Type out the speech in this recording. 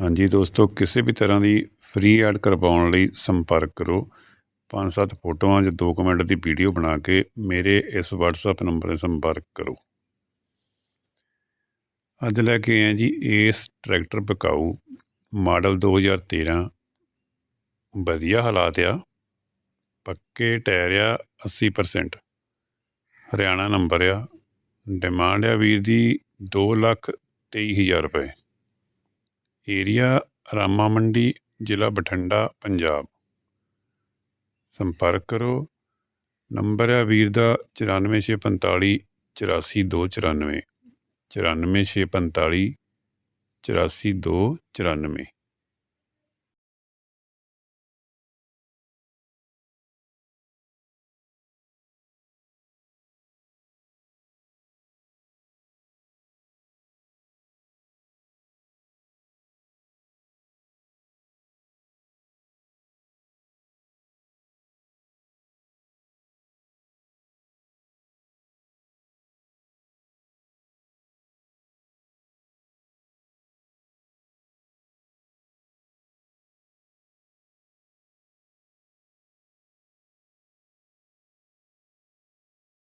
ਹਾਂਜੀ ਦੋਸਤੋ, ਕਿਸੇ ਵੀ ਤਰ੍ਹਾਂ ਦੀ ਫ੍ਰੀ ਐਡ ਕਰਵਾਉਣ ਲਈ ਸੰਪਰਕ ਕਰੋ। ਪੰਜ ਸੱਤ ਫੋਟੋਆਂ ਜਾਂ 2 ਮਿੰਟ ਦੀ ਵੀਡੀਓ ਬਣਾ ਕੇ ਮੇਰੇ ਇਸ WhatsApp ਨੰਬਰ 'ਤੇ ਸੰਪਰਕ ਕਰੋ। ਅੱਜ ਲੈ ਕੇ ਆਏ ਜੀ ਇਸ ਟਰੈਕਟਰ ਪਕਾਊ। ਮਾਡਲ 2013 ਵਧੀਆ ਹਾਲਾਤ ਆ। ਪੱਕੇ ਟਾਇਰ ਆ 80% ਹਰਿਆਣਾ ਨੰਬਰ ਆ। ਡਿਮਾਂਡ ਆ ਵੀਰ ਦੀ 2 ਲੱਖ 23000 ਰੁਪਏ। ਏਰੀਆ, ਰਾਮਾ ਮੰਡੀ, ਜ਼ਿਲ੍ਹਾ ਬਠਿੰਡਾ, ਪੰਜਾਬ। ਸੰਪਰਕ ਕਰੋ। ਨੰਬਰ ਹੈ ਵੀਰ ਦਾ ਚੁਰਾਨਵੇਂ ਛੇ ਪੰਤਾਲੀ, ਚੁਰਾਸੀ ਦੋ ਚੁਰਾਨਵੇਂ। ਚੁਰਾਨਵੇਂ ਛੇ ਪੰਤਾਲੀ, ਚੁਰਾਸੀ ਦੋ ਚੁਰਾਨਵੇਂ।